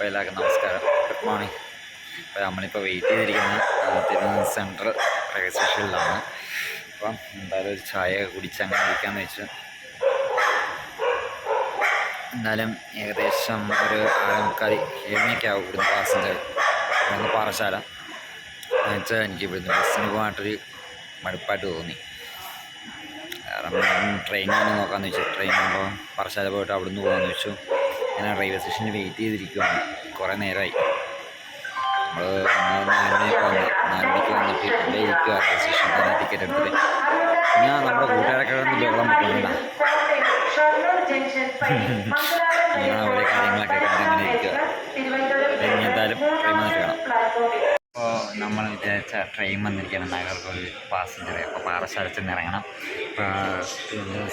അപ്പോൾ എല്ലാവർക്കും നമസ്കാരം. ഗുഡ് മോർണിംഗ് അപ്പോൾ നമ്മളിപ്പോൾ വെയിറ്റ് ചെയ്തിരിക്കുന്നത് തിരുവനന്തപുരം സെൻട്രൽ റെയിൽവേ സ്റ്റേഷനിലാണ് അപ്പം എന്തായാലും ഒരു ചായ കുടിച്ച് അങ്ങനെ ഇരിക്കാമെന്ന് വെച്ചു. എന്നാലും ഏകദേശം ഒരു ആറ് ഏഴുമണിക്കാവും ഇവിടുന്ന് പാസഞ്ചർ ഇവിടുന്ന് പാറശാല എന്നുവെച്ചാൽ എനിക്ക് ഇവിടുന്ന് ബസ്സിന് പോകാനായിട്ടൊരു മടുപ്പായിട്ട് തോന്നി. കാരണം ട്രെയിനാണ് നോക്കാമെന്ന് വെച്ചു. ട്രെയിൻ ആകുമ്പോൾ പാറശാല പോയിട്ട് അവിടുന്ന് പോകാമെന്ന് വെച്ചു. ഞാൻ റെയിൽവേ സ്റ്റേഷനിൽ വെയിറ്റ് ചെയ്തിരിക്കുകയാണ് കുറേ നേരമായി നമ്മൾ ഇങ്ങനെ കാര്യങ്ങളൊക്കെ കണ്ട് ഇങ്ങനെ ഇരിക്കുക എന്തായാലും അപ്പോൾ നമ്മൾ വിചാരിച്ച ട്രെയിൻ വന്നിരിക്കുകയാണ് നാഗർകോവിൽ പാസഞ്ചർ അപ്പോൾ പാറശാലത്ത് നിന്ന് ഇറങ്ങണം. ഇപ്പോൾ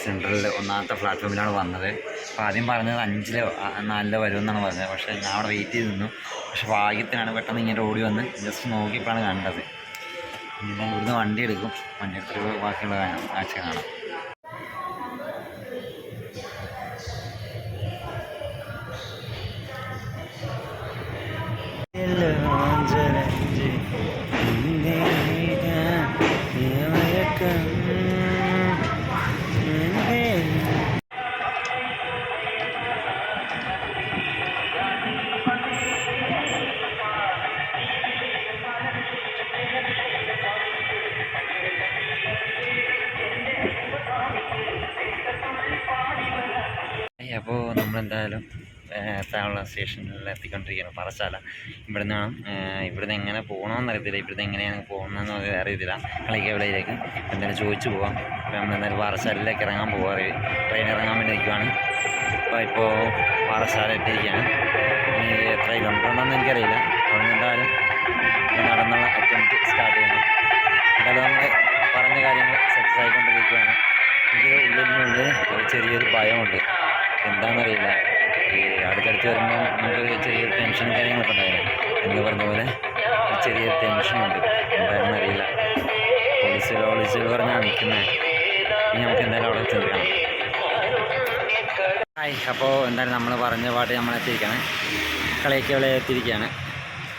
സെൻട്രലിൽ ഒന്നാമത്തെ പ്ലാറ്റ്ഫോമിലാണ് വന്നത്. അപ്പോൾ ആദ്യം പറഞ്ഞത് അഞ്ചിലോ നാലിലോ വരുമെന്നാണ് പറഞ്ഞത്. പക്ഷേ ഞാൻ അവിടെ വെയിറ്റ് ചെയ്ത് നിന്നു. പക്ഷേ ഭാഗ്യത്തിനാണ് പെട്ടെന്ന് ഇങ്ങനെ ഓടി വന്ന് ജസ്റ്റ് നോക്കിയപ്പോഴാണ് കണ്ടത്. ഇനി ഇവിടുന്ന് വണ്ടി എടുക്കും. വണ്ടി എടുത്തിട്ട് ബാക്കിയുള്ള കാഴ്ച കാണാം. അപ്പോൾ നമ്മളെന്തായാലും എത്താനുള്ള സ്റ്റേഷനിൽ എത്തിക്കൊണ്ടിരിക്കുകയാണ് പാറശാല ഇവിടുന്ന് ഇവിടുന്ന് എങ്ങനെ പോകണമെന്ന് അറിയത്തില്ല. ഇവിടുന്ന് എങ്ങനെയാണ് പോകുന്നതെന്ന് അറിയത്തില്ല. കളിക്കവിളയിലേക്ക് എന്തായാലും ചോദിച്ചു പോവാം. അപ്പോൾ നമ്മളെന്തായാലും പാറശാലയിലേക്ക് ഇറങ്ങാൻ പോകാറ് ട്രെയിൻ ഇറങ്ങാൻ വേണ്ടി നിൽക്കുവാണ്. അപ്പോൾ ഇപ്പോൾ പാറശാല എത്തിയിരിക്കുകയാണ്. ഇനി എത്ര കിലോമീറ്റർ എനിക്കറിയില്ല. അതുകൊണ്ട് എന്തായാലും നടന്നുള്ള അറ്റംപ്റ്റ് സ്റ്റാർട്ട് ചെയ്യണം. എന്തായാലും നമ്മൾ പറഞ്ഞ കാര്യങ്ങൾ സക്സസ് ആയിക്കൊണ്ടിരിക്കുകയാണ്. എനിക്ക് ഉള്ളിൽ ഒരു ചെറിയൊരു ഭയമുണ്ട്. എന്താണെന്നറിയില്ല. ഈ അടുത്തടുത്ത് വരുമ്പോൾ നമുക്കൊരു ചെറിയൊരു ടെൻഷൻ കാര്യങ്ങളൊക്കെ ഉണ്ടായിരുന്നു എന്ന് പറഞ്ഞ പോലെ ചെറിയൊരു ടെൻഷനുണ്ട് എന്താണെന്നറിയില്ല. പോലീസുകൾ പോലീസുകൾ പറഞ്ഞാൽ നിൽക്കുന്നത് ഇനി നമുക്ക് എന്തായാലും അവിടെ ചിന്തിക്കണം ഹായ്. അപ്പോൾ എന്തായാലും നമ്മൾ പറഞ്ഞ പാട്ട് നമ്മൾ എത്തിയിരിക്കുകയാണ്. കളിയൊക്കെ ഇവിടെ എത്തിയിരിക്കുകയാണ്.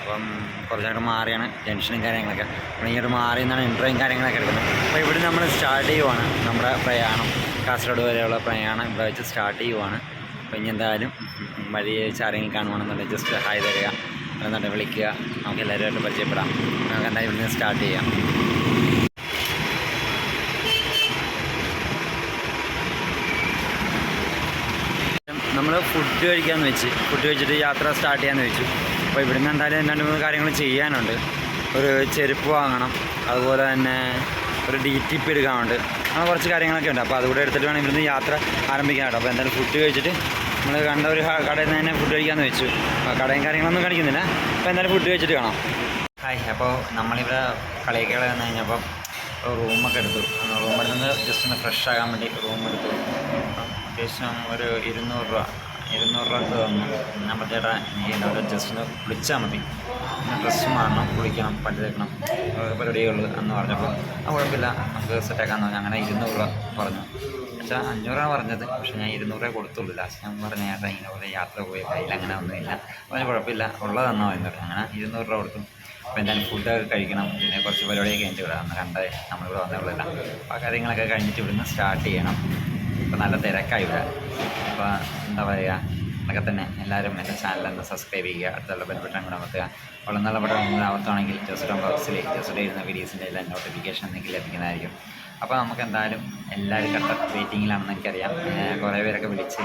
അപ്പം കുറച്ചങ്ങോട്ട് മാറിയാണ് ടെൻഷനും കാര്യങ്ങളൊക്കെ. ഇങ്ങോട്ട് മാറി നിന്നാണ് ഇൻട്രോയും കാര്യങ്ങളൊക്കെ എടുക്കുന്നത്. അപ്പോൾ ഇവിടെ നമ്മൾ സ്റ്റാർട്ട് ചെയ്യുവാണ് നമ്മുടെ പ്രയാണം. കാസർഗോഡ് വരെയുള്ള പ്രയാണം ഇവിടെ വെച്ച് സ്റ്റാർട്ട് ചെയ്യുവാണ്. അപ്പോൾ ഇനി എന്തായാലും വഴി വെച്ച് ആരെങ്കിലും കാണുവാണെന്നുണ്ടെങ്കിൽ ജസ്റ്റ് ഹായ് തരിക. എന്നിട്ട് വിളിക്കുക. നമുക്ക് എല്ലാവരുമായിട്ട് പരിചയപ്പെടാം. നമുക്ക് എന്തായാലും ഇവിടുന്ന് സ്റ്റാർട്ട് ചെയ്യാം. നമ്മൾ ഫുഡ് കഴിക്കാമെന്ന് വെച്ച് ഫുഡ് കഴിച്ചിട്ട് യാത്ര സ്റ്റാർട്ട് ചെയ്യാമെന്ന് വെച്ചു. അപ്പോൾ ഇവിടുന്ന് എന്തായാലും രണ്ട് മൂന്ന് കാര്യങ്ങൾ ചെയ്യാനുണ്ട്. ഒരു ചെരുപ്പ് വാങ്ങണം. അതുപോലെ തന്നെ ഒരു ഡി ടി പി എടുക്കാനുണ്ട്. അങ്ങനെ കുറച്ച് കാര്യങ്ങളൊക്കെ ഉണ്ട്. അപ്പോൾ അതുകൂടെ എടുത്തിട്ട് വേണം ഇവിടുന്ന് യാത്ര ആരംഭിക്കാനായിട്ട്. അപ്പോൾ എന്തായാലും ഫുഡ് കഴിച്ചിട്ട് നമ്മൾ കണ്ട ഒരു കടയിൽ നിന്ന് തന്നെ ഫുഡ് കഴിക്കാമെന്ന് വെച്ചു. കടയും കാര്യങ്ങളൊന്നും കാണിക്കുന്നില്ല. അപ്പോൾ എന്തായാലും ഫുഡ് കഴിച്ചിട്ട് കാണാം. ഹായ് അപ്പോൾ നമ്മളിവിടെ കളിയൊക്കെ വന്നു കഴിഞ്ഞപ്പം റൂമൊക്കെ എടുത്തു. റൂമെടുത്ത് ജസ്റ്റ് ഒന്ന് ഫ്രഷ് ആകാൻ വേണ്ടി റൂം എടുത്തു. അത്യാവശ്യം ഒരു ഇരുന്നൂറ് രൂപ ഇരുന്നൂറ് രൂപ തന്നു. നമ്മൾ ചേട്ടാ എന്നോട് ജസ്റ്റ് ഒന്ന് വിളിച്ചാൽ മതി. ഡ്രസ്സ് മാറണം കുളിക്കണം പട്ടി തേക്കണം പരിപാടികൾ എന്ന് പറഞ്ഞപ്പോൾ ആ കുഴപ്പമില്ല നമുക്ക് സെറ്റാക്കാന്ന് പറഞ്ഞു. അങ്ങനെ ഇരുന്നൂറ് രൂപ പറഞ്ഞു. പക്ഷേ അഞ്ഞൂറാണ് പറഞ്ഞത്. പക്ഷേ ഞാൻ ഇരുന്നൂറേ കൊടുത്തുള്ളൂ. ലാസ്റ്റ് ഞാൻ പറഞ്ഞ ചേട്ടാ ഇങ്ങനെ പോലെ യാത്ര പോയി കയ്യിൽ അങ്ങനെ ഒന്നുമില്ല. അതിന് കുഴപ്പമില്ല ഉള്ളതെന്നോ എന്ന് പറഞ്ഞു അങ്ങനെ ഇരുന്നൂറ് രൂപ കൊടുത്തു. അപ്പോൾ എന്തായാലും ഫുഡൊക്കെ കഴിക്കണം. പിന്നെ കുറച്ച് പരിപാടിയൊക്കെ കഴിഞ്ഞിട്ട് വിടാം അന്ന് കണ്ട് നമ്മളിവിടെ വന്നവളല്ല അപ്പോൾ ആ കാര്യങ്ങളൊക്കെ കഴിഞ്ഞിട്ട് ഇവിടുന്ന് സ്റ്റാർട്ട് ചെയ്യണം. ഇപ്പോൾ നല്ല തിരക്കായി ഇവിടെ. അപ്പോൾ എന്താ പറയുക അതൊക്കെ തന്നെ. എല്ലാവരും എന്റെ ചാനലൊന്ന് സബ്സ്ക്രൈബ് ചെയ്യുക അടുത്തുള്ള ബെൽബട്ടൺ കൂടെ അമർത്തുക. നല്ല പടം നിങ്ങൾ അവർത്താണെങ്കിൽ ജസ്റ്റ് ബോക്സിൽ ജസ്റ്റ് ഇരുന്ന വീഡിയോസിന്റെ എല്ലാം നോട്ടിഫിക്കേഷൻ നിങ്ങൾക്ക് ലഭിക്കുന്നതായിരിക്കും. അപ്പോൾ നമുക്ക് എന്തായാലും എല്ലാവരും കട്ട വെയിറ്റിങ്ങിലാണെന്ന് എനിക്കറിയാം. കുറേ പേരൊക്കെ വിളിച്ച്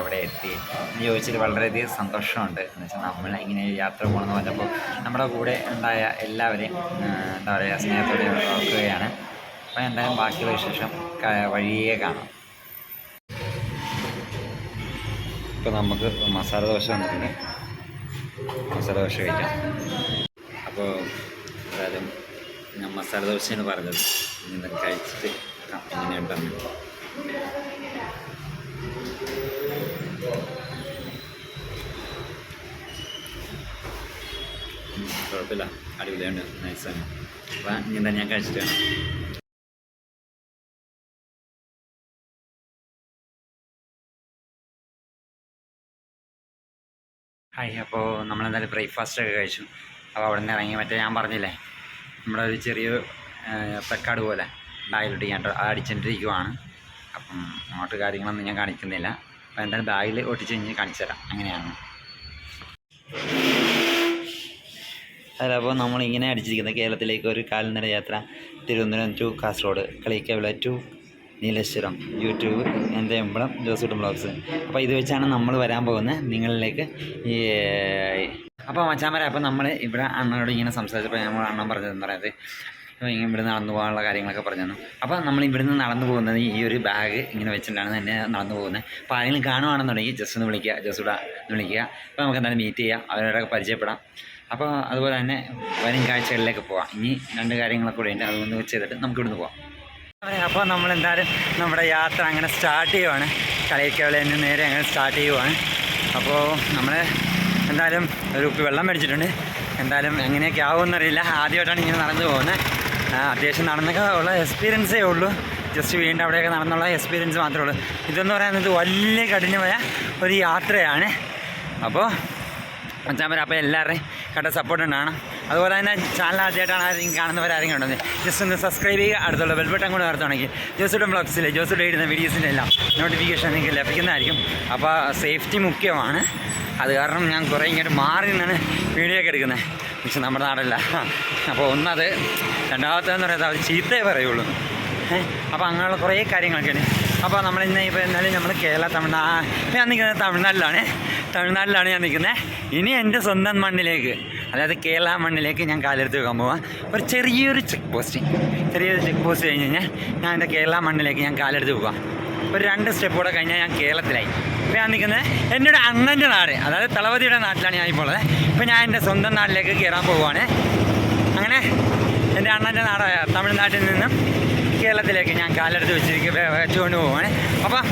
എവിടെ എത്തി എന്ന് ചോദിച്ചിട്ട് വളരെയധികം സന്തോഷമുണ്ട്. എന്ന് വെച്ചാൽ നമ്മൾ ഇങ്ങനെ യാത്ര പോകണമെന്ന് പറഞ്ഞപ്പോൾ നമ്മുടെ കൂടെ ഉണ്ടായ എല്ലാവരെയും എന്താ പറയുക സ്നേഹത്തോടെ ഓർക്കുകയാണ്. അപ്പോൾ എന്തായാലും ബാക്കിയുള്ള വിശേഷം വഴിയേ കാണാം. ഇപ്പോൾ നമുക്ക് മസാല ദോശ വന്നിട്ടുണ്ട്. മസാല ദോശ കഴിക്കാം. അപ്പോൾ എന്തായാലും ഞാൻ മസാല ദോശയാണ് പറഞ്ഞത്. ഇന്ന് കഴിച്ചിട്ട് എങ്ങനെയുണ്ടെന്ന് കുഴപ്പമില്ല. അടിപൊളിയുണ്ട് നൈസാണ്. അപ്പം തന്നെ ഞാൻ കഴിച്ചിട്ട് ഹായ് അപ്പോൾ നമ്മളെന്തായാലും ബ്രേക്ക്ഫാസ്റ്റ് ഒക്കെ കഴിച്ചു. അപ്പോൾ അവിടെ നിന്ന് ഇറങ്ങി മറ്റേ ഞാൻ പറഞ്ഞില്ലേ നമ്മുടെ ഒരു ചെറിയ പെക്കാട് പോലെ ബാഗിലോട്ട് ഞാൻ അടിച്ചിട്ടിരിക്കുവാണ് അപ്പം അങ്ങോട്ട് കാര്യങ്ങളൊന്നും ഞാൻ കാണിക്കുന്നില്ല. അപ്പോൾ എന്തായാലും ബാഗിൽ ഒട്ടിച്ച് കഴിഞ്ഞ് കാണിച്ചു തരാം. അങ്ങനെയാണ്. അല്ല അപ്പോൾ നമ്മളിങ്ങനെ അടിച്ചിരിക്കുന്നത് കേരളത്തിലേക്ക് ഒരു കാൽനട യാത്ര Thiruvananthapuram to Kasaragod. Kaliyikkavila to Nileshwaram YouTube എന്റെ എമ്പളം ജോസൂട്ട് ബ്ലോഗ്സ്. അപ്പോൾ ഇത് വെച്ചാണ് നമ്മൾ വരാൻ പോകുന്നത് നിങ്ങളിലേക്ക്. ഈ അപ്പോൾ മച്ചാമര അപ്പോൾ നമ്മൾ ഇവിടെ അണ്ണനോട് ഇങ്ങനെ സംസാരിച്ചപ്പോൾ നമ്മൾ അണ്ണൻ പറഞ്ഞതെന്ന് പറയുന്നത് ഇവിടെ നടന്നു പോകാനുള്ള കാര്യങ്ങളൊക്കെ പറഞ്ഞു തന്നു അപ്പോൾ നമ്മൾ ഇവിടുന്ന് നടന്നു പോകുന്നത് ഈ ഒരു ബാഗ് ഇങ്ങനെ വെച്ചിട്ടാണ് തന്നെ നടന്നു പോകുന്നത്. അപ്പോൾ ആരെങ്കിലും കാണുവാണെന്നുണ്ടെങ്കിൽ ജസ്റ്റ് ഒന്ന് വിളിക്കുക ജസ്റ്റ് ഒന്ന് വിളിക്കുക. അപ്പോൾ നമുക്ക് എന്തായാലും മീറ്റ് ചെയ്യാം അവരോടൊക്കെ പരിചയപ്പെടാം. അപ്പോൾ അതുപോലെ തന്നെ വരും കാഴ്ചകളിലേക്ക് പോവാം. ഇനി രണ്ട് കാര്യങ്ങളൊക്കെ കൂടെ ഉണ്ട് അതൊന്ന് ചെയ്തിട്ട് നമുക്ക് ഇവിടുന്ന് പോവാം. അപ്പോൾ നമ്മൾ എന്തായാലും നമ്മുടെ യാത്ര അങ്ങനെ സ്റ്റാർട്ട് ചെയ്യുവാണ്. കളിക്കവളയിൽ നിന്ന് നേരെ അങ്ങനെ സ്റ്റാർട്ട് ചെയ്യുവാണ്. അപ്പോൾ നമ്മൾ എന്തായാലും ഒരു ഉപ്പ് വെള്ളം മേടിച്ചിട്ടുണ്ട്. എന്തായാലും എങ്ങനെയൊക്കെ ആവുമെന്നറിയില്ല ആദ്യമായിട്ടാണ് ഇങ്ങനെ നടന്നു പോകുന്നത്. അത്യാവശ്യം നടന്നൊക്കെ ഉള്ള എക്സ്പീരിയൻസേ ഉള്ളൂ. ജസ്റ്റ് വീണ്ടും അവിടെയൊക്കെ നടന്നുള്ള എക്സ്പീരിയൻസ് മാത്രമേ ഉള്ളൂ. ഇതെന്ന് പറയുന്നത് വലിയ കഠിനമായ ഒരു യാത്രയാണ്. അപ്പോൾ അച്ഛാമ്പര അപ്പോൾ എല്ലാവരുടെയും കട്ട സപ്പോർട്ട് ഉണ്ടാകണം അതുപോലെ തന്നെ ചാനൽ ആദ്യമായിട്ടാണ് ആരെങ്കിലും കാണുന്നവരാരെങ്കിലും ഉണ്ടെങ്കിൽ ജസ്റ്റ് ഒന്ന് സബ്സ്ക്രൈബ് ചെയ്യുക. അടുത്തുള്ള ബെൽബട്ടൺ കൂടെ നടത്തുകയാണെങ്കിൽ ജോസുടെ ബ്ലോഗ്സിൽ ജോസുടെ ഇടുന്ന വീഡിയോസിന്റെ എല്ലാം നോട്ടിഫിക്കേഷൻ നിങ്ങൾക്ക് ലഭിക്കുന്നതായിരിക്കും. അപ്പോൾ സേഫ്റ്റി മുഖ്യമാണ്. അത് കാരണം ഞാൻ കുറേ ഇങ്ങോട്ട് മാറി നിന്നാണ് വീഡിയോ ഒക്കെ എടുക്കുന്നത്. പക്ഷെ നമ്മുടെ നാടല്ല. അപ്പോൾ ഒന്നത് രണ്ടാമത്തേന്ന് പറയുന്നത് അവർ ചീത്തയെ പറയുള്ളൂ. അപ്പോൾ അങ്ങനെയുള്ള കുറേ കാര്യങ്ങളൊക്കെയാണ്. അപ്പോൾ നമ്മൾ ഇന്ന് ഇപ്പോൾ എന്നാലും നമ്മൾ കേരള തമിഴ്നാട് ഞാൻ നിൽക്കുന്നത് തമിഴ്നാട്ടിലാണ്. തമിഴ്നാട്ടിലാണ് ഞാൻ നിൽക്കുന്നത്. ഇനി എന്റെ സ്വന്തം മണ്ണിലേക്ക്. അതായത് കേരള മണ്ണിലേക്ക് ഞാൻ കാലെടുത്ത് വെക്കാൻ പോവാം. ഒരു ചെറിയൊരു ചെക്ക് പോസ്റ്റ് ചെറിയൊരു ചെക്ക് പോസ്റ്റ് കഴിഞ്ഞ് കഴിഞ്ഞാൽ ഞാൻ എന്റെ കേരള മണ്ണിലേക്ക് ഞാൻ കാലെടുത്ത് പോകാം ഒരു രണ്ട് സ്റ്റെപ്പ് കൂടെ കഴിഞ്ഞാൽ ഞാൻ കേരളത്തിലായി. ഇപ്പോൾ ഞാൻ നിൽക്കുന്നത് എന്റെ ഒരു അണ്ണന്റെ നാട്. അതായത് തളപതിയുടെ നാട്ടിലാണ് ഞാൻ ഇപ്പോൾ ഉള്ളത്. ഇപ്പോൾ ഞാൻ എന്റെ സ്വന്തം നാട്ടിലേക്ക് കയറാൻ പോവുകയാണ് അങ്ങനെ എന്റെ അണ്ണന്റെ നാടായ തമിഴ്നാട്ടിൽ നിന്നും കേരളത്തിലേക്ക് ഞാൻ കാലെടുത്ത് വെച്ചിരിക്കും വെച്ചുകൊണ്ട് പോവാണ്. അപ്പോൾ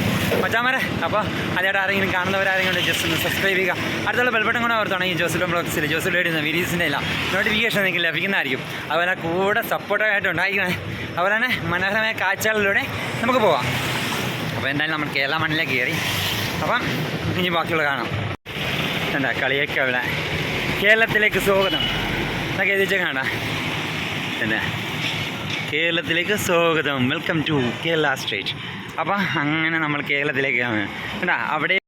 മച്ചാമരെ അപ്പോൾ അതിയായിട്ട് ആരെങ്കിലും കാണുന്നവരാരെങ്കിലും ജസ്റ്റ് ഒന്ന് സബ്സ്ക്രൈബ് ചെയ്യുക. അടുത്തുള്ള ബെൽബട്ടം കൂടെ ഓർത്താണെങ്കിൽ ജോസുലോ ബ്ലോഗ്സിൽ ജോസുലോ ഇടുന്ന വീഡിയോസിന്റെ ഇല്ല നോട്ടിഫിക്കേഷൻ നിങ്ങൾക്ക് ലഭിക്കുന്നതായിരിക്കും. അതുപോലെ കൂടെ സപ്പോർട്ടായിട്ട് ഉണ്ടായിരിക്കണേ. അതുപോലെ തന്നെ മനോഹരമായ കാഴ്ചകളിലൂടെ നമുക്ക് പോവാം. അപ്പോൾ എന്തായാലും നമ്മൾ കേരള മണ്ണിലേക്ക് കയറി. അപ്പം ഇനി ബാക്കിയുള്ള കാണാം. എന്താ കളിയൊക്കെ അവിടെ കേരളത്തിലേക്ക് സ്വാഗതം. എന്നൊക്കെ എഴുതിച്ച കാണാ? എന്താ? കേരളത്തിലേക്ക് സ്വാഗതം. വെൽക്കം ടു കേരള സ്റ്റേറ്റ് അപ്പം അങ്ങനെ നമ്മൾ കേരളത്തിലേക്ക് കേട്ടാ അവിടെ